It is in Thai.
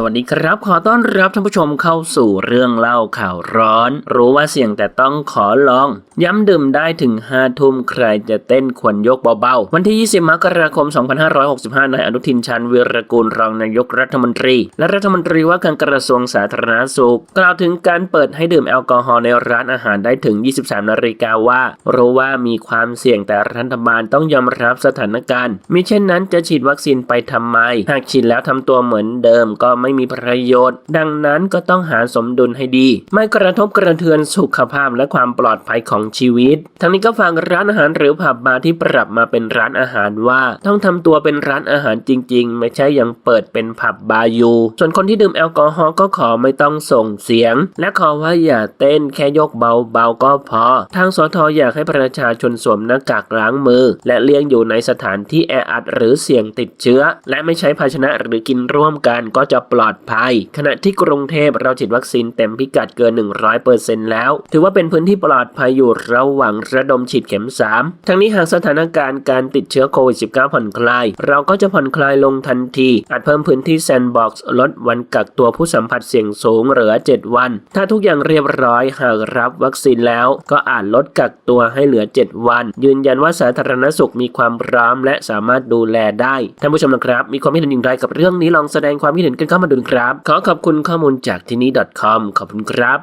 สวัสดีครับ ขอต้อนรับท่านผู้ชมเข้าสู่เรื่องเล่าข่าวร้อน รู้ว่าเสี่ยงแต่ต้องขอลอง ย้ำดื่มได้ถึง5ทุ่มใครจะเต้นควรยกเบาๆ วันที่ 20 มกราคม 2565นายอนุทินชาญวีรกูลรองนายกรัฐมนตรี และรัฐมนตรีว่าการกระทรวงสาธารณสุข กล่าวถึงการเปิดให้ดื่มแอลกอฮอล์ในร้านอาหารได้ถึง 23 นาฬิกาว่า รู้ว่ามีความเสี่ยงแต่รัฐบาลต้องยอมรับสถานการณ์มิเช่นนั้นจะฉีดวัคซีนไปทำไม หากฉีดแล้วทำตัวเหมือนเดิมก็ไม่ไม่มีประโยชน์ ดังนั้นก็ต้องหาสมดุลให้ดี ไม่กระทบกระเทือนสุขภาพและความปลอดภัยของชีวิต ทั้งนี้ก็ฝากร้านอาหารหรือผับบาร์ที่ปรับมาเป็นร้านอาหารว่าต้องทำตัวเป็นร้านอาหารจริง ๆ ไม่ใช่ยังเปิดเป็นผับบาร์อยู่ ส่วนคนที่ดื่มแอลกอฮอล์ก็ขอไม่ต้องส่งเสียง และขอว่าอย่าเต้นแค่ยกเบาๆก็พอ ทางสทอยากให้ประชาชนสวมหน้ากากล้างมือ และเลี่ยงอยู่ในสถานที่แออัดหรือเสี่ยงติดเชื้อ และไม่ใช้ภาชนะหรือกินร่วมกันก็จะปลอดภัย ขณะที่กรุงเทพเราฉีดวัคซีนเต็มพิกัดเกิน 100%แล้ว ถือว่าเป็นพื้นที่ปลอดภัยอยู่ระหว่างระดมฉีดเข็ม 3 ทั้งนี้หากสถานการณ์การติดเชื้อโควิด -19 ผ่อนคลาย เราก็จะผ่อนคลายลงทันที อาจเพิ่มพื้นที่แซนด์บ็อกซ์ลดวันกักตัวผู้สัมผัสเสี่ยงสูงเหลือ 7 วัน ถ้าทุกอย่างเรียบร้อยหากรับวัคซีนแล้ว ก็อาจลดกักตัวให้เหลือ 7 วัน ยืนยันว่าสาธารณสุขมีความพร้อมและสามารถดูแลได้ท่านผู้ชมนะครับ มีความคิดเห็นอย่างไรกับเรื่องนี้ลองแสดงความคิดเห็นกันเข้ามาดูนะครับ ขอขอบคุณข้อมูลจากที่นี่ .com ขอบคุณครับ